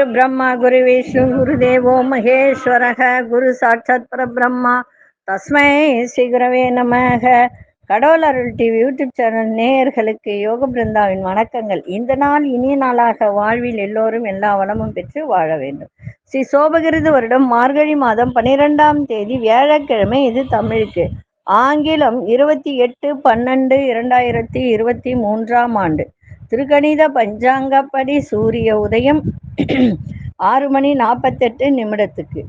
குரு பிரம்மா குரு விஷ்ணு குரு தேவோ மகேஸ்வரக குரு சாட்சாத் பரபிரம்மா தஸ்மை ஸ்ரீ குரவே நமக கடவுள் அருள் டிவி யூடியூப் சேனல் நேயர்களுக்கு யோக பிருந்தாவின் வணக்கங்கள். இந்த நாள் இனிய நாளாக வாழ்வில் எல்லோரும் எல்லா வளமும் பெற்று வாழ வேண்டும். ஸ்ரீ சோபகிருது வருடம் மார்கழி மாதம் பனிரெண்டாம் தேதி வியாழக்கிழமை இது தமிழுக்கு. ஆங்கிலம் இருபத்தி எட்டு பன்னெண்டு இரண்டாயிரத்தி இருபத்தி மூன்றாம் ஆண்டு. திருக்கணித பஞ்சாங்கப்படி சூரிய உதயம் ஆறு மணி நாற்பத்தெட்டு நிமிடத்துக்கு.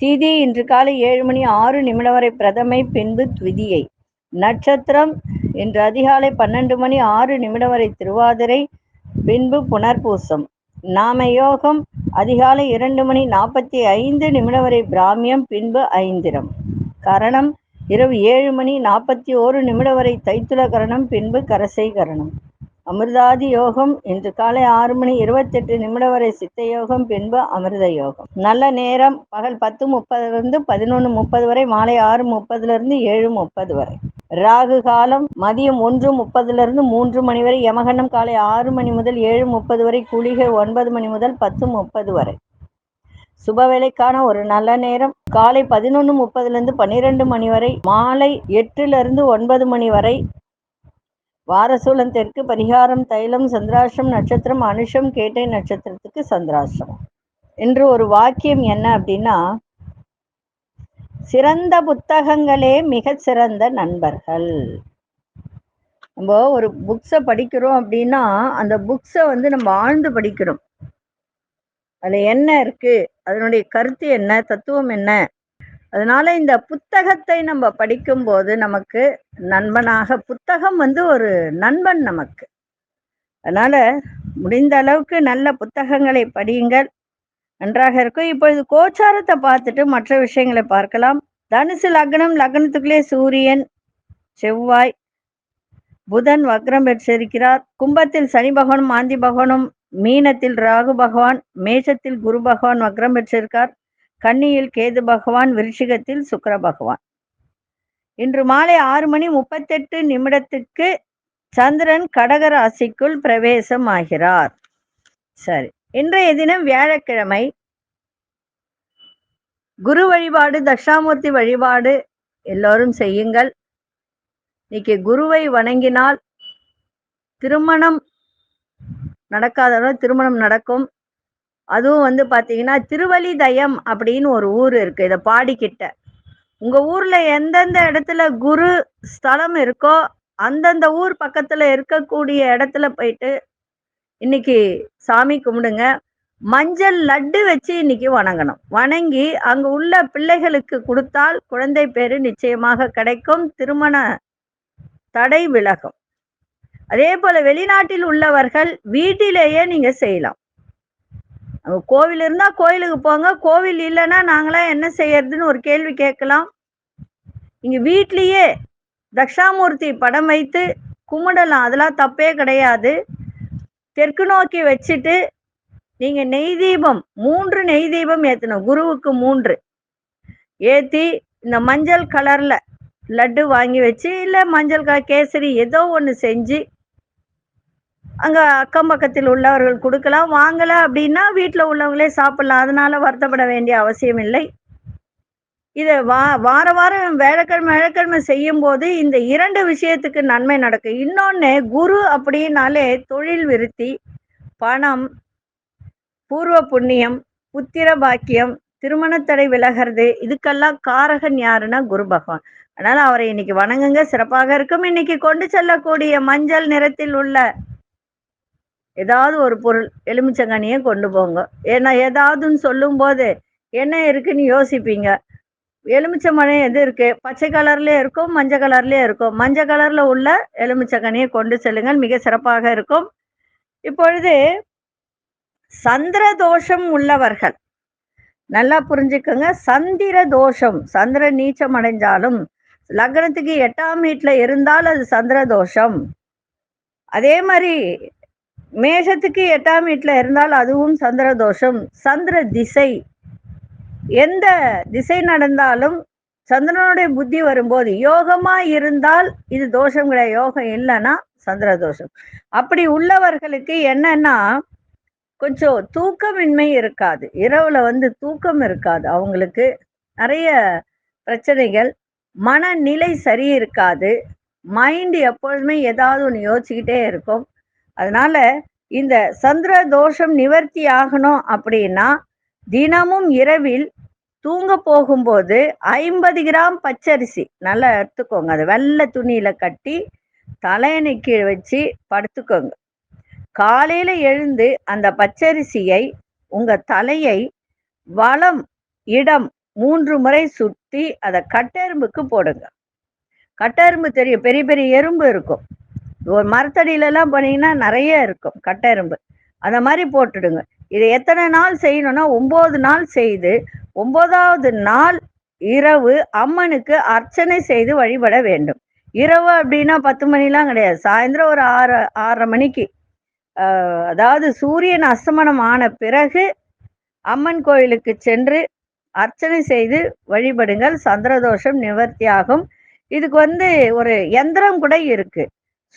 திதி இன்று காலை ஏழு மணி ஆறு நிமிடம் வரை பிரதமை பின்பு த்விதியை நட்சத்திரம் இன்று அதிகாலை பன்னெண்டு மணி ஆறு நிமிடம் வரை திருவாதிரை பின்பு புனர்பூசம். நாம யோகம் அதிகாலை இரண்டு மணி நாற்பத்தி ஐந்து நிமிடம் வரை பிராமியம் பின்பு ஐந்திரம். கரணம் இரவு ஏழு மணி நாற்பத்தி ஓரு நிமிடம் வரை தைத்துல கரணம் பின்பு கரசை கரணம். அமிர்தாதி யோகம் இன்று காலை ஆறு மணி இருபத்தெட்டு நிமிடம் வரை சித்த யோகம் பின்பு அமிர்த யோகம் நல்ல நேரம் பகல் பத்து முப்பதுலேருந்து பதினொன்று முப்பது வரை மாலை ஆறு முப்பதுலேருந்து ஏழு முப்பது வரை. ராகு காலம் மதியம் ஒன்று முப்பதுலேருந்து மூன்று மணி வரை யமகண்டம் காலை ஆறு மணி முதல் ஏழு முப்பது வரை குளிகை ஒன்பது மணி முதல் பத்து முப்பது வரை. சுபவேளைக்கான ஒரு நல்ல நேரம் காலை பதினொன்று முப்பதுலேருந்து பன்னிரெண்டு மணி வரை மாலை எட்டுலேருந்து ஒன்பது மணி வரை வாரசூலம் தெற்கு பரிகாரம் தைலம் சந்திராஷ்டிரம் நட்சத்திரம் அனுஷம் கேட்டை நட்சத்திரத்துக்கு சந்திராஷ்டிரம் இன்று ஒரு வாக்கியம் என்ன அப்படின்னா சிறந்த புத்தகங்களே மிக சிறந்த நண்பர்கள். நம்ம ஒரு புக்ஸை படிக்கிறோம் அப்படின்னா அந்த புக்ஸை வந்து நம்ம ஆழ்ந்து படிக்கிறோம். அதுல என்ன இருக்கு? அதனுடைய கருத்து என்ன? தத்துவம் என்ன? அதனால இந்த புத்தகத்தை நம்ம படிக்கும்போது நமக்கு நண்பனாக புத்தகம் வந்து ஒரு நண்பன் நமக்கு. அதனால முடிந்த அளவுக்கு நல்ல புத்தகங்களை படியுங்கள். நன்றாக இருக்கும். இப்பொழுது கோச்சாரத்தை பார்த்துட்டு மற்ற விஷயங்களை பார்க்கலாம். தனுசு லக்னம் லக்னத்துக்குள்ளே சூரியன் செவ்வாய் புதன் வக்ரம் பெற்றிருக்கிறார். கும்பத்தில் சனி பகவானும் மாந்தி பகவானும் மீனத்தில் ராகு பகவான் மேஷத்தில் குரு பகவான் வக்ரம் பெற்றிருக்கார். கன்னியில் கேது பகவான் விருஷிகத்தில் சுக்கர பகவான். இன்று மாலை ஆறு மணி முப்பத்தெட்டு நிமிடத்துக்கு சந்திரன் கடக ராசிக்குள் பிரவேசம் ஆகிறார். சரி இன்றைய தினம் வியாழக்கிழமை குரு வழிபாடு தட்சாமூர்த்தி வழிபாடு எல்லோரும் செய்யுங்கள். இன்னைக்கு குருவை வணங்கினால் திருமணம் நடக்காதவங்க திருமணம் நடக்கும். அதுவும் வந்து பார்த்தீங்கன்னா திருவலிதயம் அப்படின்னு ஒரு ஊர் இருக்கு இதை பாடிக்கிட்ட. உங்க ஊர்ல எந்தெந்த இடத்துல குரு ஸ்தலம் இருக்கோ அந்தந்த ஊர் பக்கத்துல இருக்கக்கூடிய இடத்துல போயிட்டு இன்னைக்கு சாமி கும்பிடுங்க. மஞ்சள் லட்டு வச்சு இன்னைக்கு வணங்கணும். வணங்கி அங்க உள்ள பிள்ளைகளுக்கு கொடுத்தால் குழந்தை பேரு நிச்சயமாக கிடைக்கும். திருமண தடை விலகும். அதே போல வெளிநாட்டில் உள்ளவர்கள் வீட்டிலேயே நீங்க செய்யலாம். கோவில் இருந்தா கோயிலுக்கு போங்க. கோவில் இல்லைன்னா நாங்களாம் என்ன செய்யறதுன்னு ஒரு கேள்வி கேட்கலாம். இங்க வீட்லயே தக்ஷாமூர்த்தி படம் வைத்து கும்பிடலாம். அதெல்லாம் தப்பே கிடையாது. தெற்கு நோக்கி வச்சுட்டு நீங்க நெய் தீபம் மூன்று நெய் தீபம் ஏத்தணும். குருவுக்கு மூன்று. ஏத்தி இந்த மஞ்சள் கலர்ல லட்டு வாங்கி வச்சு இல்ல மஞ்சள் கலர் கேசரி ஏதோ ஒன்று செஞ்சு அங்க அக்கம் பக்கத்தில் உள்ளவர்கள் கொடுக்கலாம். வாங்கல அப்படின்னா வீட்டில் உள்ளவங்களே சாப்பிடலாம். அதனால வருத்தப்பட வேண்டிய அவசியம் இல்லை. இதை வா வார வாரம் வேலைக்கிழமை வேலைக்கிழமை செய்யும் போது இந்த இரண்டு விஷயத்துக்கு நன்மை நடக்கும். இன்னொன்று குரு அப்படின்னாலே தொழில் விருத்தி பணம் பூர்வ புண்ணியம் புத்திர பாக்கியம் திருமணத்தடை விலகிறது இதுக்கெல்லாம் காரகன் யாருன்னா குரு பகவான். அதனால அவரை இன்னைக்கு வணங்குங்க. சிறப்பாக இருக்கும். இன்னைக்கு கொண்டு செல்லக்கூடிய மஞ்சள் நிறத்தில் உள்ள ஏதாவது ஒரு பொருள் எலுமிச்சங்கனியை கொண்டு போங்க. ஏன்னா ஏதாவதுன்னு சொல்லும் போது என்ன இருக்குன்னு யோசிப்பீங்க. எலுமிச்சம்பழம் எது இருக்கு? பச்சை கலர்லயே இருக்கும் மஞ்சள் கலர்லயே இருக்கும். மஞ்சள் கலர்ல உள்ள எலுமிச்சங்கனியை கொண்டு செல்லுங்கள். மிக சிறப்பாக இருக்கும். இப்பொழுது சந்திர தோஷம் உள்ளவர்கள். நல்லா புரிஞ்சுக்கோங்க. சந்திர தோஷம் சந்திர நீச்சம் அடைஞ்சாலும் லக்னத்துக்கு எட்டாம் வீட்டில் இருந்தால் அது சந்திர தோஷம். அதே மாதிரி மேஷத்துக்கு எட்டாம் வீட்டில் இருந்தால் அதுவும் சந்திர தோஷம். சந்திர திசை. எந்த திசை நடந்தாலும் சந்திரனுடைய புத்தி வரும்போது யோகமா இருந்தால் இது தோஷம் கிடையாது. யோகம் இல்லைன்னா சந்திர தோஷம். அப்படி உள்ளவர்களுக்கு என்னன்னா கொஞ்சம் தூக்கமின்மை இருக்காது. இரவுல வந்து தூக்கம் இருக்காது அவங்களுக்கு. நிறைய பிரச்சனைகள். மனநிலை சரி இருக்காது. மைண்ட் எப்பொழுதுமே ஏதாவது ஒன்று யோசிச்சுக்கிட்டே இருக்கும். அதனால இந்த சந்திர தோஷம் நிவர்த்தி ஆகணும் அப்படின்னா தினமும் இரவில் தூங்க போகும்போது ஐம்பது கிராம் பச்சரிசி நல்லா எடுத்துக்கோங்க. அதை வெள்ளை துணியில கட்டி தலையணை கீழே வச்சு படுத்துக்கோங்க. காலையில எழுந்து அந்த பச்சரிசியை உங்க தலையை வளம் இடம் மூன்று முறை சுத்தி அதை கட்டெரும்புக்கு போடுங்க. கட்டெரும்பு தெரியும் பெரிய பெரிய எறும்பு இருக்கும். ஒரு மரத்தடியிலலாம் போனீங்கன்னா நிறைய இருக்கும் கட்டெரும்பு. அந்த மாதிரி போட்டுடுங்க. இதை எத்தனை நாள் செய்யணும்னா ஒம்பது நாள் செய்து ஒன்பதாவது நாள் இரவு அம்மனுக்கு அர்ச்சனை செய்து வழிபட வேண்டும். இரவு அப்படின்னா பத்து மணிலாம் கிடையாது. சாயந்தரம் ஒரு ஆறு ஆறரை மணிக்கு. அதாவது சூரியன் அஸ்தமனம் ஆன பிறகு அம்மன் கோயிலுக்கு சென்று அர்ச்சனை செய்து வழிபடுங்கள். சந்திரதோஷம் நிவர்த்தியாகும். இதுக்கு வந்து ஒரு எந்திரம் கூட இருக்கு.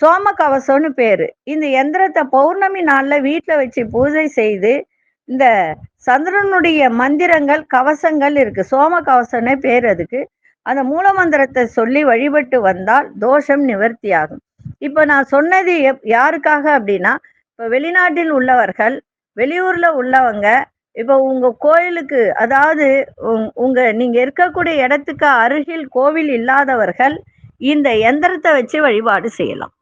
சோம கவசம்னு பேரு. இந்த எந்திரத்தை பௌர்ணமி நாள்ல வீட்டுல வச்சு பூஜை செய்து இந்த சந்திரனுடைய மந்திரங்கள் கவசங்கள் இருக்கு. சோம கவசம்னே பேர் அதுக்கு. அந்த மூல மந்திரத்தை சொல்லி வழிபட்டு வந்தால் தோஷம் நிவர்த்தியாகும். இப்ப நான் சொன்னது எப்- யாருக்காக அப்படின்னா இப்ப வெளிநாட்டில் உள்ளவர்கள் வெளியூர்ல உள்ளவங்க இப்ப உங்க கோயிலுக்கு அதாவது உங்- உங்க நீங்க இருக்கக்கூடிய இடத்துக்கு அருகில் கோவில் இல்லாதவர்கள் இந்த எந்திரத்தை வச்சு வழிபாடு செய்யலாம்.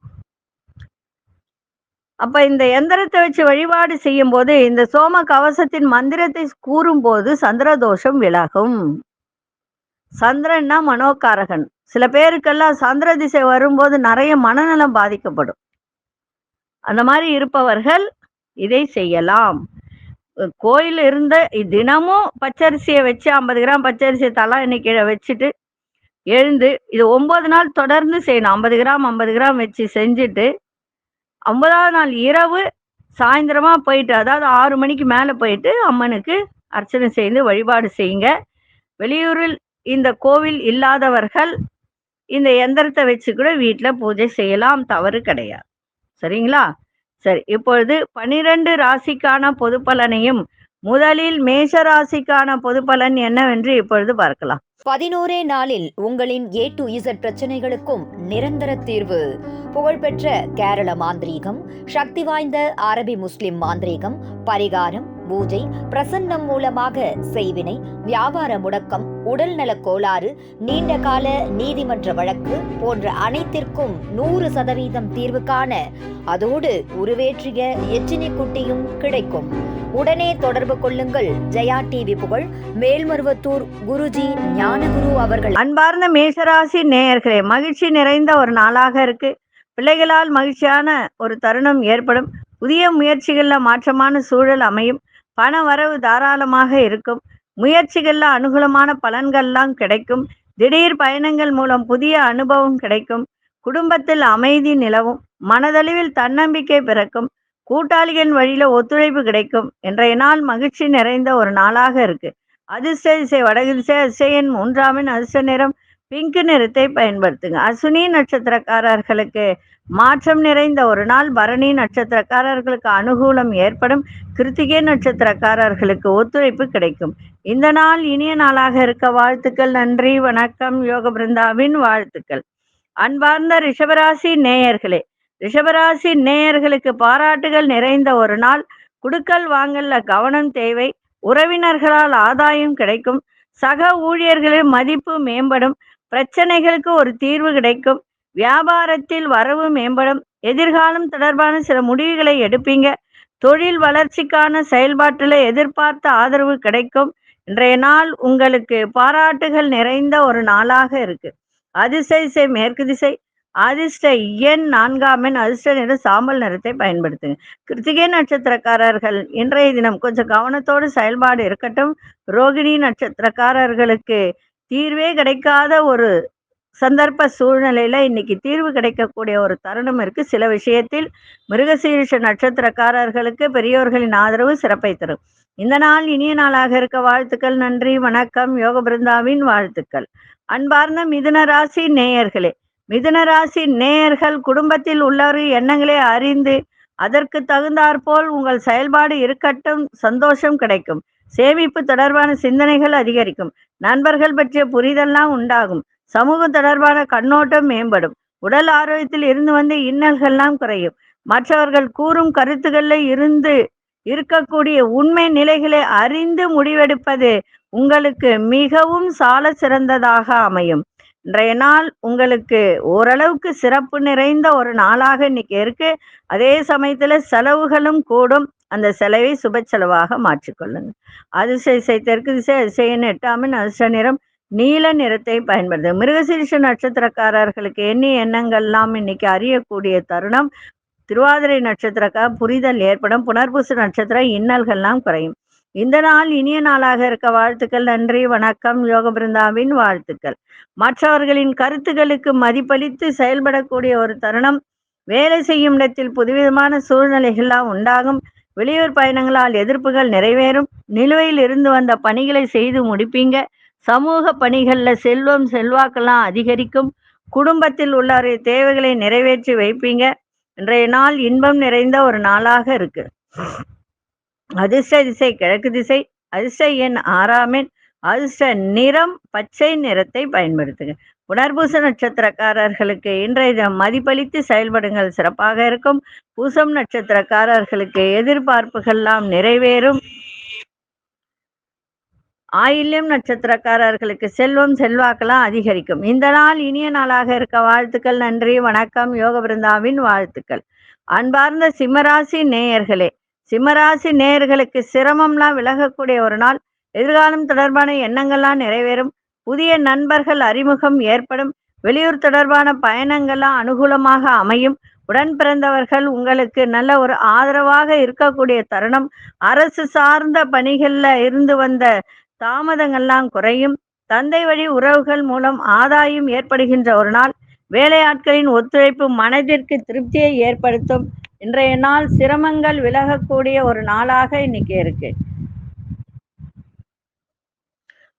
அப்ப இந்த எந்திரத்தை வச்சு வழிபாடு செய்யும் போது இந்த சோம கவசத்தின் மந்திரத்தை கூறும்போது சந்திரதோஷம் விலகும். சந்திரன்னா மனோகாரகன். சில பேருக்கெல்லாம் சந்திர திசை வரும்போது நிறைய மனநலம் பாதிக்கப்படும். அந்த மாதிரி இருப்பவர்கள் இதை செய்யலாம். கோயில் இருந்த தினமும் பச்சரிசியை வச்சு ஐம்பது கிராம் பச்சரிசியை தலா இன்னைக்கு வச்சுட்டு எழுந்து இது ஒன்பது நாள் தொடர்ந்து செய்யணும். ஐம்பது கிராம் ஐம்பது கிராம் வச்சு செஞ்சுட்டு ஐம்பதாவது நாள் இரவு சாயந்தரமா போயிட்டு அதாவது ஆறு மணிக்கு மேலே போயிட்டு அம்மனுக்கு அர்ச்சனை செய்து வழிபாடு செய்யுங்க. வெளியூரில் இந்த கோவில் இல்லாதவர்கள் இந்த எந்திரத்தை வச்சு கூட வீட்டில் பூஜை செய்யலாம் தவறு கிடையாது. சரிங்களா? சரி இப்பொழுது பனிரெண்டு ராசிக்கான பொது பலனையும் முதலில் மேஷராசிக்கான பொது பலன் என்னவென்று இப்பொழுது பார்க்கலாம். பதினோரே நாளில் உங்களின் ஏ டு இசட் பிரச்சனைகளுக்கும் நிரந்தர தீர்வு. புகழ்பெற்ற கேரள மாந்திரீகம் சக்தி வாய்ந்த அரபி முஸ்லிம் மாந்திரீகம் பரிகாரம் பூஜை பிரசன்னம் மூலமாக செய்வினை வியாபார முடக்கம் உடல்நலக் கோளாறு நீண்ட கால நீதிமன்ற வழக்கு போன்ற அனைத்திற்கும் நூறு சதவீதம் தீர்வு காண அதோடு உருவேற்றிய எச்சினி குட்டியும் கிடைக்கும். உடனே தொடர்பு கொள்ளுங்கள். ஜெயா டிவி புகழ் மேல்மருவத்தூர் குருஜி ஞானகுரு அவர்கள். அன்பார்ந்த மேஷராசி நேயர்களே மகிழ்ச்சி நிறைந்த ஒரு நாளாக இருக்கு. பிள்ளைகளால் மகிழ்ச்சியான ஒரு தருணம் ஏற்படும். புதிய முயற்சிகளில் மாற்றமான சூழல் அமையும். பண வரவு தாராளமாக இருக்கும். முயற்சிகள்ல அனுகூலமான பலன்கள்லாம் கிடைக்கும். திடீர் பயணங்கள் மூலம் புதிய அனுபவம் கிடைக்கும். குடும்பத்தில் அமைதி நிலவும். மனதளவில் தன்னம்பிக்கை பிறக்கும். கூட்டாளிகள் வழியில ஒத்துழைப்பு கிடைக்கும். இன்றைய நாள் மகிழ்ச்சி நிறைந்த ஒரு நாளாக இருக்கு. அதிர்ஷ்ட திசை வடகு திசை அதிசயன் மூன்றாமின் அதிர்ஷ்ட நிறம் பிங்க் நிறத்தை பயன்படுத்துங்க. அசுனி நட்சத்திரக்காரர்களுக்கு மாற்றம் நிறைந்த ஒரு நாள் பரணி நட்சத்திரக்காரர்களுக்கு அனுகூலம் ஏற்படும். கிருத்திகை நட்சத்திரக்காரர்களுக்கு ஒத்துழைப்பு கிடைக்கும். இந்த நாள் இனிய நாளாக இருக்க வாழ்த்துக்கள் நன்றி வணக்கம் யோக பிருந்தாவின் வாழ்த்துக்கள். அன்பார்ந்த ரிஷபராசி நேயர்களே ரிஷபராசி நேயர்களுக்கு பாராட்டுகள் நிறைந்த ஒரு நாள். குடுக்கல் வாங்கல்ல கவனம் தேவை உறவினர்களால் ஆதாயம் கிடைக்கும் சக ஊழியர்களின் மதிப்பு மேம்படும் பிரச்சனைகளுக்கு ஒரு தீர்வு கிடைக்கும். வியாபாரத்தில் வரவு மேம்படும். எதிர்காலம் தொடர்பான சில முடிவுகளை எடுப்பீங்க. தொழில் வளர்ச்சிக்கான செயல்பாட்டில் எதிர்பார்த்த ஆதரவு கிடைக்கும். இன்றைய நாள் உங்களுக்கு பாராட்டுகள் நிறைந்த ஒரு நாளாக இருக்கு. அதிர்ஷ்ட இசை மேற்கு திசை அதிர்ஷ்ட எண் நான்காம் எண் அதிர்ஷ்ட நிற சாம்பல் நிறத்தை பயன்படுத்துங்க. கிருத்திகை நட்சத்திரக்காரர்கள் இன்றைய தினம் கொஞ்சம் கவனத்தோடு செயல்பாடு இருக்கட்டும். ரோகிணி நட்சத்திரக்காரர்களுக்கு தீர்வே கிடைக்காத ஒரு சந்தர்ப்ப சூழ்நிலையில இன்னைக்கு தீர்வு கிடைக்கக்கூடிய ஒரு தருணம் இருக்கு. சில விஷயத்தில் மிருகசீரிஷ நட்சத்திரக்காரர்களுக்கு பெரியோர்களின் ஆதரவு சிறப்பை தரும். இந்த நாள் இனிய நாளாக இருக்க வாழ்த்துக்கள் நன்றி வணக்கம். யோக பிருந்தாவின் வாழ்த்துக்கள். அன்பார்ந்த மிதுன ராசி நேயர்களே மிதுன ராசி நேயர்கள் குடும்பத்தில் உள்ளவர் எண்ணங்களை அறிந்து அதற்கு தகுந்தாற்போல் உங்கள் செயல்பாடு இருக்கட்டும் சந்தோஷம் கிடைக்கும். சேமிப்பு தொடர்பான சிந்தனைகள் அதிகரிக்கும். நண்பர்கள் பற்றிய புரிதல்லாம் உண்டாகும். சமூகம் தொடர்பான கண்ணோட்டம் மேம்படும். உடல் ஆரோக்கியத்தில் இருந்து வந்த இன்னல்கள்லாம் குறையும். மற்றவர்கள் கூறும் கருத்துக்களில் இருந்து இருக்கக்கூடிய உண்மை நிலைகளை அறிந்து முடிவெடுப்பது உங்களுக்கு மிகவும் சால சிறந்ததாக அமையும். இன்றைய நாள் உங்களுக்கு ஓரளவுக்கு சிறப்பு நிறைந்த ஒரு நாளாக இன்னைக்கு இருக்கு. அதே சமயத்துல செலவுகளும் கூடும். அந்த செலவை சுப செலவாக மாற்றிக்கொள்ளுங்க அதிசய திசை தெற்கு திசை அதிசயன்னு எட்டாமின் அதிர்ஷ்ட நிறம். நீல நிறத்தை பயன்படுது மிருகசீரிஷ நட்சத்திரக்காரர்களுக்கு எண்ணி எண்ணங்கள்லாம் இன்னைக்கு அறியக்கூடிய தருணம். திருவாதிரை நட்சத்திரக்கா புரிதல் ஏற்படும். புனர்பூச நட்சத்திர இன்னல்கள்லாம் குறையும். இந்த நாள் இனிய நாளாக இருக்க வாழ்த்துக்கள் நன்றி வணக்கம். யோக பிருந்தாவின் வாழ்த்துக்கள். மற்றவர்களின் கருத்துக்களுக்கு மதிப்பளித்து செயல்படக்கூடிய ஒரு தருணம். வேலை செய்யும் இடத்தில் புதுவிதமான சூழ்நிலைகள்லாம் உண்டாகும். வெளியூர் பயணங்களால் எதிர்ப்புகள் நிறைவேறும். நிலுவையில் இருந்து வந்த பணிகளை செய்து முடிப்பீங்க. சமூக பணிகளில் செல்வம் செல்வாக்கெல்லாம் அதிகரிக்கும். குடும்பத்தில் உள்ளவருடைய தேவைகளை நிறைவேற்றி வைப்பீங்க. இன்றைய நாள் இன்பம் நிறைந்த ஒரு நாளாக இருக்கு. அதிர்ஷ்ட திசை கிழக்கு திசை அதிர்ஷ்ட எண் ஆறாமின் அதிர்ஷ்ட நிறம் பச்சை நிறத்தை பயன்படுத்துங்க. புனர்பூச நட்சத்திரக்காரர்களுக்கு இன்றைய மதிப்பளித்து செயல்படுங்கள். சிறப்பாக இருக்கும். பூசம் நட்சத்திரக்காரர்களுக்கு எதிர்பார்ப்புகள்லாம் நிறைவேறும். ஆயில்யம் நட்சத்திரக்காரர்களுக்கு செல்வம் செல்வாக்கெல்லாம் அதிகரிக்கும். இந்த நாள் இனிய நாளாக இருக்க வாழ்த்துக்கள் நன்றி வணக்கம் யோக பிருந்தாவின் வாழ்த்துக்கள். அன்பார்ந்த சிம்மராசி நேயர்களே சிம்மராசி நேயர்களுக்கு சிரமம்லாம் விலகக்கூடிய ஒரு நாள். எதிர்காலம் தொடர்பான எண்ணங்கள்லாம் நிறைவேறும். புதிய நண்பர்கள் அறிமுகம் ஏற்படும். வெளியூர் தொடர்பான பயணங்கள்லாம் அனுகூலமாக அமையும். உடன் பிறந்தவர்கள் உங்களுக்கு நல்ல ஒரு ஆதரவாக இருக்கக்கூடிய தருணம். அரசு சார்ந்த பணிகளில் இருந்து வந்த தாமதங்கள்லாம் குறையும். தந்தை வழி உறவுகள் மூலம் ஆதாயம் ஏற்படுகின்ற ஒரு நாள் வேலையாட்களின் ஒத்துழைப்பு மனதிற்கு திருப்தியை ஏற்படுத்தும். இன்றைய நாள் சிரமங்கள் விலகக்கூடிய ஒரு நாளாக இன்னைக்கு இருக்கு.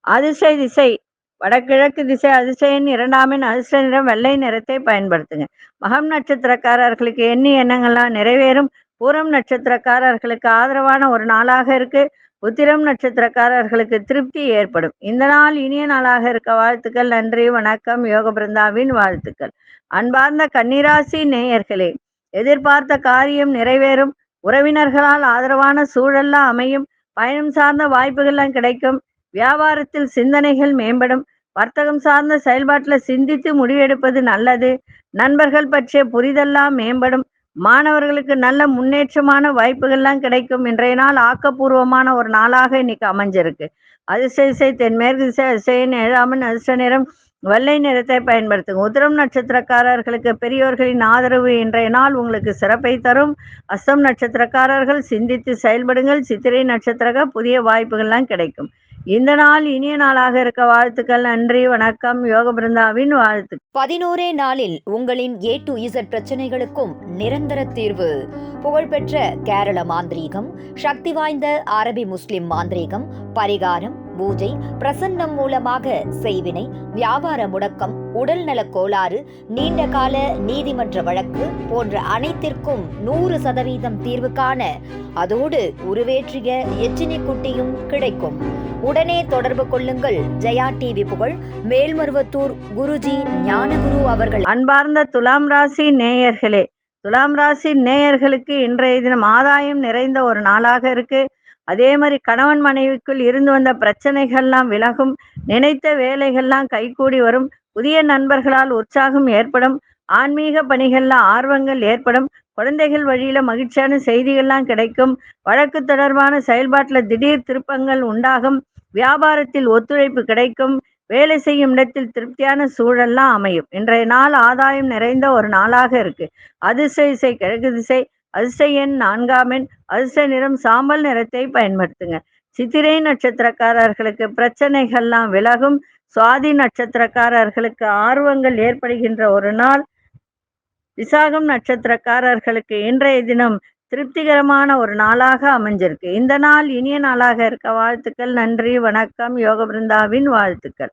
அதிசய திசை வடகிழக்கு திசை அதிசயன் இரண்டாமின் அதிர்ஷ்ட நிறம் வெள்ளை நிறத்தை பயன்படுத்துங்க. மகம் நட்சத்திரக்காரர்களுக்கு எண்ணி எண்ணங்கள்லாம் நிறைவேறும். பூரம் நட்சத்திரக்காரர்களுக்கு ஆதரவான ஒரு நாளாக இருக்கு. உத்திரம் நட்சத்திரக்காரர்களுக்கு திருப்தி ஏற்படும். இந்த நாள் இனிய நாளாக இருக்க வாழ்த்துக்கள். நன்றி வணக்கம். யோக பிருந்தாவின் வாழ்த்துக்கள். அன்பார்ந்த கன்னிராசி நேயர்களே எதிர்பார்த்த காரியம் நிறைவேறும். உறவினர்களால் ஆதரவான சூழல்லாம் அமையும். பயணம் சார்ந்த வாய்ப்புகள்லாம் கிடைக்கும். வியாபாரத்தில் சிந்தனைகள் மேம்படும். வர்த்தகம் சார்ந்த செயல்பாட்டில் சிந்தித்து முடிவெடுப்பது நல்லது. நண்பர்கள் பற்றிய புரிதெல்லாம் மேம்படும். மாணவர்களுக்கு நல்ல முன்னேற்றமான வாய்ப்புகள்லாம் கிடைக்கும். இன்றைய நாள் ஆக்கப்பூர்வமான ஒரு நாளாக இன்னைக்கு அமைஞ்சிருக்கு. அதிசயசை தென்மேற்கு திசை அதிசயன் ஏழாமன் அதிர்ஷ்ட நிறம் வெள்ளை நிறத்தை பயன்படுத்துங்க. உத்திரம் நட்சத்திரக்காரர்களுக்கு பெரியோர்களின் ஆதரவு இன்றைய நாள் உங்களுக்கு சிறப்பை தரும். அஸ்தம் நட்சத்திரக்காரர்கள் சிந்தித்து செயல்படுங்கள். சித்திரை நட்சத்திரக புதிய வாய்ப்புகள்லாம் கிடைக்கும். இந்த நாள் இனிய நாளாக இருக்க வாழ்த்துக்கள் நன்றி வணக்கம் யோக பிருந்தாவின் வாழ்த்து. பதினோரே நாளில் உங்களின் ஏ டு இசட் பிரச்சனைகளுக்கும் நிரந்தர தீர்வு. புகழ்பெற்ற கேரள மாந்திரீகம் சக்தி வாய்ந்த அரபி முஸ்லிம் மாந்திரீகம் பரிகாரம் பூஜை பிரசன்னம் மூலமாக செய்வினை வியாபார முடக்கம் உடல்நலக் கோளாறு நீண்ட கால நீதிமன்ற வழக்கு போன்ற அனைத்திற்கும் நூறு சதவீதம் தீர்வு காண அதோடு உருவேற்றிய எச்சினி குட்டியும் கிடைக்கும். உடனே தொடர்பு கொள்ளுங்கள். ஜெயா டிவி புகழ். மேல்மருவத்தூர் குருஜி ஞானகுரு அவர்கள். அன்பார்ந்த துலாம் ராசி நேயர்களே துலாம் ராசி நேயர்களுக்கு இன்றைய தினம் ஆதாயம் நிறைந்த ஒரு நாளாக இருக்கு. அதே மாதிரி கணவன் மனைவிக்குள் இருந்து வந்த பிரச்சனைகள்லாம் விலகும். நினைத்த வேலைகள்லாம் கைகூடி வரும். புதிய நண்பர்களால் உற்சாகம் ஏற்படும். ஆன்மீக பணிகள்ல ஆர்வங்கள் ஏற்படும். குழந்தைகள் வழியில மகிழ்ச்சியான செய்திகள்லாம் கிடைக்கும். வழக்கு தொடர்பான செயல்பாட்டில் திடீர் திருப்பங்கள் உண்டாகும். வியாபாரத்தில் ஒத்துழைப்பு கிடைக்கும் வேலை செய்யும் இடத்தில் திருப்தியான சூழல்லாம் அமையும். இன்றைய நாள் ஆதாயம் நிறைந்த ஒரு நாளாக இருக்கு. அதிர்ஷ்ட இசை கிழக்கு திசை அதிர்ஷ்ட எண் நான்காம் எண் அதிர்ஷ்ட நிறம் சாம்பல் நிறத்தை பயன்படுத்துங்க. சித்திரை நட்சத்திரக்காரர்களுக்கு பிரச்சனைகள்லாம் விலகும். சுவாதி நட்சத்திரக்காரர்களுக்கு ஆர்வங்கள் ஏற்படுகின்ற ஒரு நாள். விசாகம் நட்சத்திரக்காரர்களுக்கு இன்றைய தினம் திருப்திகரமான ஒரு நாளாக அமைஞ்சிருக்கு. இந்த நாள் இனிய நாளாக இருக்க வாழ்த்துக்கள். நன்றி வணக்கம். யோக பிருந்தாவின் வாழ்த்துக்கள்.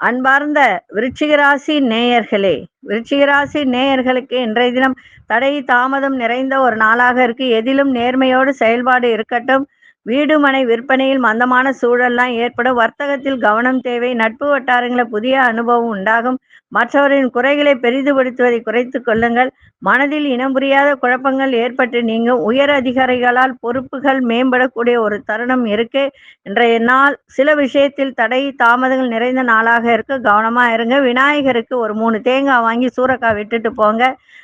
அன்பார்ந்த விருச்சிகராசி நேயர்களே விருச்சிகராசி நேயர்களுக்கு இன்றைய தினம் தடை தாமதம் நிறைந்த ஒரு நாளாக இருக்கு. எதிலும் நேர்மையோடு செயல்பாடு இருக்கட்டும். வீடு மனை விற்பனையில் மந்தமான சூழல்லாம் ஏற்படும். வர்த்தகத்தில் கவனம் தேவை. நட்பு வட்டாரங்களில் புதிய அனுபவம் உண்டாகும். மற்றவரின் குறைகளை பெரிதுபடுத்துவதை குறைத்து கொள்ளுங்கள். மனதில் இனம் புரியாத குழப்பங்கள் ஏற்பட்டு நீங்க உயர் அதிகாரிகளால் பொறுப்புகள் மேம்படக்கூடிய ஒரு தருணம் இருக்கு. இன்றைய நாள் சில விஷயத்தில் தடை தாமதங்கள் நிறைந்த நாளாக இருக்கு கவனமா இருங்க. விநாயகருக்கு ஒரு மூணு தேங்காய் வாங்கி சூறக்காய் விட்டுட்டு போங்க.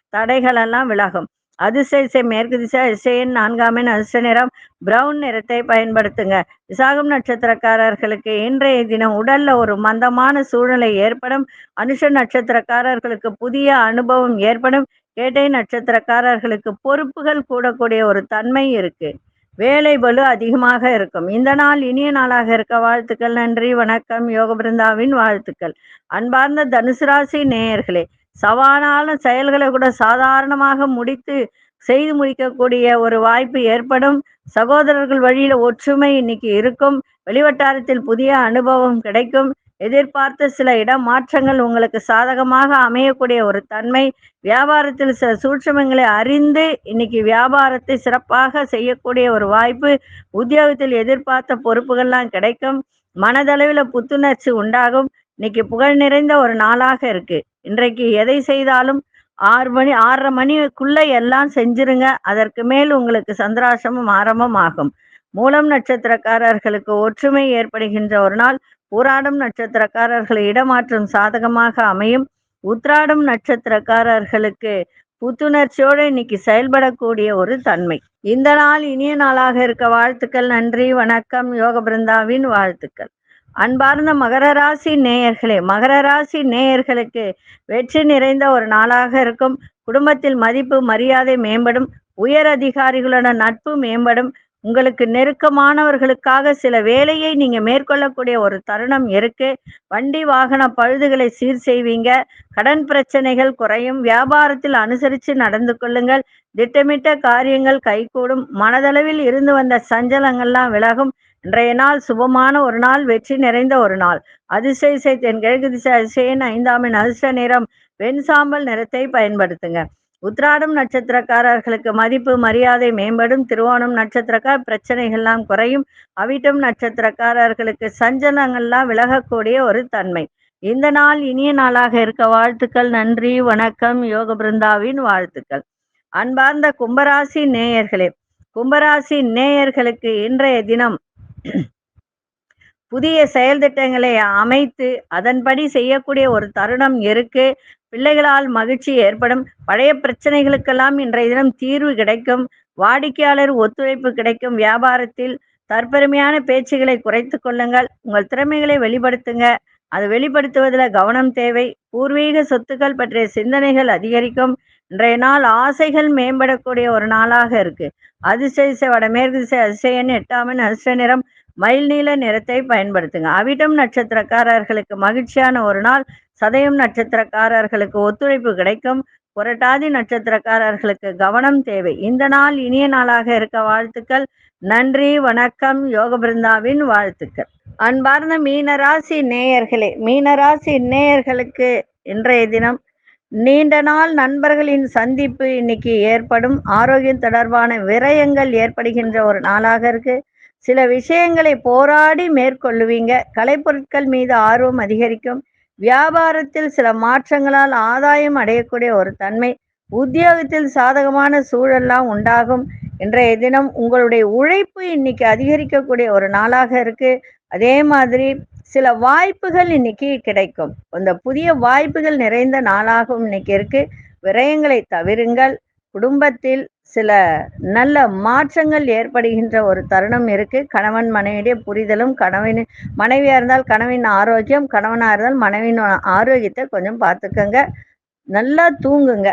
தடைகள் எல்லாம் விலகும். அதிசய மேற்கு திசை இசையின் நான்காம் அதிர்ஷ்ட நிறம். பிரவுன் நிறத்தை பயன்படுத்துங்க. விசாகம் நட்சத்திரக்காரர்களுக்கு இன்றைய தினம் உடல்ல ஒரு மந்தமான சூழ்நிலை ஏற்படும். அனுஷ நட்சத்திரக்காரர்களுக்கு புதிய அனுபவம் ஏற்படும். கேட்டை நட்சத்திரக்காரர்களுக்கு பொறுப்புகள் கூடக்கூடிய ஒரு தன்மை இருக்கு. வேலை பலு அதிகமாக இருக்கும். இந்த நாள் இனிய நாளாக இருக்க வாழ்த்துக்கள். நன்றி வணக்கம். யோக பிருந்தாவின் வாழ்த்துக்கள். அன்பார்ந்த தனுசு ராசி நேயர்களே சவாலான செயல்களை கூட சாதாரணமாக முடித்து செய்து முடிக்கக்கூடிய ஒரு வாய்ப்பு ஏற்படும். சகோதரர்கள் வழியில ஒற்றுமை இன்னைக்கு இருக்கும். வெளிவட்டாரத்தில் புதிய அனுபவம் கிடைக்கும். எதிர்பார்த்த சில இடமாற்றங்கள் உங்களுக்கு சாதகமாக அமையக்கூடிய ஒரு தன்மை. வியாபாரத்தில் சில சூட்சமங்களை அறிந்து இன்னைக்கு வியாபாரத்தை சிறப்பாக செய்யக்கூடிய ஒரு வாய்ப்பு. உத்தியோகத்தில் எதிர்பார்த்த பொறுப்புகள்லாம் கிடைக்கும். மனதளவில் புத்துணர்ச்சி உண்டாகும். இன்னைக்கு புகழ் நிறைந்த ஒரு நாளாக இருக்கு. இன்றைக்கு எதை செய்தாலும் ஆறு மணி ஆறரை மணிக்குள்ள எல்லாம் செஞ்சிருங்க. அதற்கு மேல் உங்களுக்கு சந்திராசமும் ஆரம்பம் ஆகும். மூலம் நட்சத்திரக்காரர்களுக்கு ஒற்றுமை ஏற்படுகின்ற ஒரு நாள் பூராடம் நட்சத்திரக்காரர்களை இடமாற்றம் சாதகமாக அமையும். உத்ராடம் நட்சத்திரக்காரர்களுக்கு புத்துணர்ச்சியோடு இன்னைக்கு செயல்படக்கூடிய ஒரு தன்மை. இந்த நாள் இனிய நாளாக இருக்க வாழ்த்துக்கள் நன்றி வணக்கம் யோக பிருந்தாவின் வாழ்த்துக்கள். அன்பார்ந்த மகர ராசி நேயர்களே மகர ராசி நேயர்களுக்கு வெற்றி நிறைந்த ஒரு நாளாக இருக்கும். குடும்பத்தில் மதிப்பு மரியாதை மேம்படும். உயர் அதிகாரிகளுடன் நட்பு மேம்படும். உங்களுக்கு நெருக்கமானவர்களுக்காக சில வேலையை நீங்க மேற்கொள்ளக்கூடிய ஒரு தருணம் இருக்கு. வண்டி வாகன பழுதுகளை சீர் செய்வீங்க. கடன் பிரச்சனைகள் குறையும். வியாபாரத்தில் அனுசரித்து நடந்து கொள்ளுங்கள். திட்டமிட்ட காரியங்கள் கைகூடும். மனதளவில் இருந்து வந்த சஞ்சலங்கள்லாம் விலகும். இன்றைய நாள் சுபமான ஒரு நாள் வெற்றி நிறைந்த ஒரு நாள். அதிசய தென்கிழக்கு திசை அதிசயன் ஐந்தாமின் அதிர்ஷ்ட நிறம் வெண் சாம்பல் நிறத்தை பயன்படுத்துங்க. உத்ராடம் நட்சத்திரக்காரர்களுக்கு மதிப்பு மரியாதை மேம்படும். திருவோணம் நட்சத்திரக்கார் பிரச்சனைகள்லாம் குறையும். அவிட்டம் நட்சத்திரக்காரர்களுக்கு சஞ்சலங்கள்லாம் விலகக்கூடிய ஒரு தன்மை. இந்த நாள் இனிய நாளாக இருக்க வாழ்த்துக்கள் நன்றி வணக்கம். யோக பிருந்தாவின் வாழ்த்துக்கள். அன்பார்ந்த கும்பராசி நேயர்களே கும்பராசி நேயர்களுக்கு இன்றைய தினம் புதிய செயல் திட்டங்களை அமைத்து அதன்படி செய்யக்கூடிய ஒரு தருணம் இருக்கு. பிள்ளைகளால் மகிழ்ச்சி ஏற்படும். பழைய பிரச்சனைகளுக்கெல்லாம் இன்றைய தினம் தீர்வு கிடைக்கும். வாடிக்கையாளர் ஒத்துழைப்பு கிடைக்கும். வியாபாரத்தில் தற்பெருமையான பேச்சுகளை குறைத்து கொள்ளுங்கள். உங்கள் திறமைகளை வெளிப்படுத்துங்க. அது வெளிப்படுத்துவதில் கவனம் தேவை. பூர்வீக சொத்துக்கள் பற்றிய சிந்தனைகள் அதிகரிக்கும். இன்றைய நாள் ஆசைகள் மேம்படக்கூடிய ஒரு நாளாக இருக்கு. அதிசய வடமேற்கு திசை அதிசயன் எட்டாமன் அதிர்ஷ்ட நிறம் மயில் நீல நிறத்தை பயன்படுத்துங்க. அவிட்டம் நட்சத்திரக்காரர்களுக்கு மகிழ்ச்சியான ஒரு நாள். சதயம் நட்சத்திரக்காரர்களுக்கு ஒத்துழைப்பு கிடைக்கும். புரட்டாதி நட்சத்திரக்காரர்களுக்கு கவனம் தேவை. இந்த நாள் இனிய நாளாக இருக்க வாழ்த்துக்கள். நன்றி வணக்கம். யோக பிருந்தாவின் வாழ்த்துக்கள். அன்பார்ந்த மீனராசி நேயர்களே மீனராசி நேயர்களுக்கு இன்றைய தினம் நீண்ட நாள் நண்பர்களின் சந்திப்பு இன்னைக்கு ஏற்படும். ஆரோக்கியம் தொடர்பான விரயங்கள் ஏற்படுகின்ற ஒரு நாளாக இருக்கு. சில விஷயங்களை போராடி மேற்கொள்ளுவீங்க. கலைப்பொருட்கள் மீது ஆர்வம் அதிகரிக்கும். வியாபாரத்தில் சில மாற்றங்களால் ஆதாயம் அடையக்கூடிய ஒரு தன்மை உத்தியோகத்தில் சாதகமான சூழல்லாம் உண்டாகும். இன்றைய தினம் உங்களுடைய உழைப்பு இன்னைக்கு அதிகரிக்கக்கூடிய ஒரு நாளாக இருக்கு. அதே மாதிரி சில வாய்ப்புகள் இன்னைக்கு கிடைக்கும். அந்த புதிய வாய்ப்புகள் நிறைந்த நாளாகவும் இன்னைக்கு இருக்கு. விரயங்களை தவிருங்கள். குடும்பத்தில் சில நல்ல மாற்றங்கள் ஏற்படுகின்ற ஒரு தருணம் இருக்கு. கணவன் மனைவியுடைய புரிதலும் கணவன் மனைவியா இருந்தால் கணவன் ஆரோக்கியம் கணவனா இருந்தால் மனைவியின் ஆரோக்கியத்தை கொஞ்சம் பார்த்துக்கோங்க. நல்லா தூங்குங்க.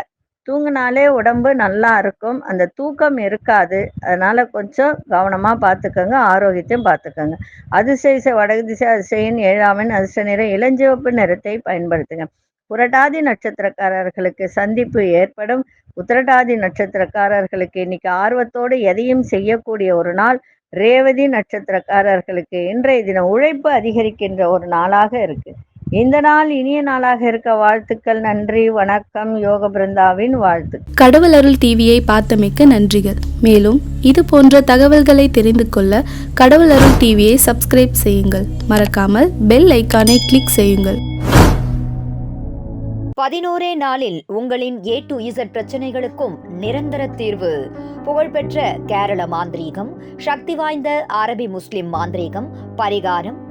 தூங்கினாலே உடம்பு நல்லா இருக்கும். அந்த தூக்கம் இருக்காது. அதனால கொஞ்சம் கவனமா பார்த்துக்கோங்க. ஆரோக்கியத்தையும் பார்த்துக்கோங்க. அதிசய வடகு திசை அதிசயின் ஏழாமன் அதிர்ஷ்ட நிற இளஞ்சிவப்பு நிறத்தை பயன்படுத்துங்க. புரட்டாதி நட்சத்திரக்காரர்களுக்கு சந்திப்பு ஏற்படும். உத்திரட்டாதி நட்சத்திரக்காரர்களுக்கு இன்னைக்கு ஆர்வத்தோடு எதையும் செய்யக்கூடிய ஒரு நாள் ரேவதி நட்சத்திரக்காரர்களுக்கு. இன்றைய தினம் உழைப்பு அதிகரிக்கின்ற ஒரு நாளாக இருக்கு. இந்த நாள் இனிய நாளாக இருக்க வாழ்த்துக்கள் நன்றி வணக்கம் யோக பிருந்தாவின் வாழ்த்து. கடவுள் அருள் டிவியை பார்த்தமைக்க நன்றிகள். மேலும் இது போன்ற தகவல்களை தெரிந்து கொள்ள கடவுள் அருள் டிவியை சப்ஸ்கிரைப் செய்யுங்கள். மறக்காமல் பெல் ஐக்கானை கிளிக் செய்யுங்கள். பதினோரே நாளில் உங்களின் ஏ டு இசட் பிரச்சனைகளுக்கும் நிரந்தர தீர்வு. புகழ்பெற்ற கேரள மாந்திரீகம் சக்தி வாய்ந்த அரபி முஸ்லிம் மாந்திரீகம் பரிகாரம்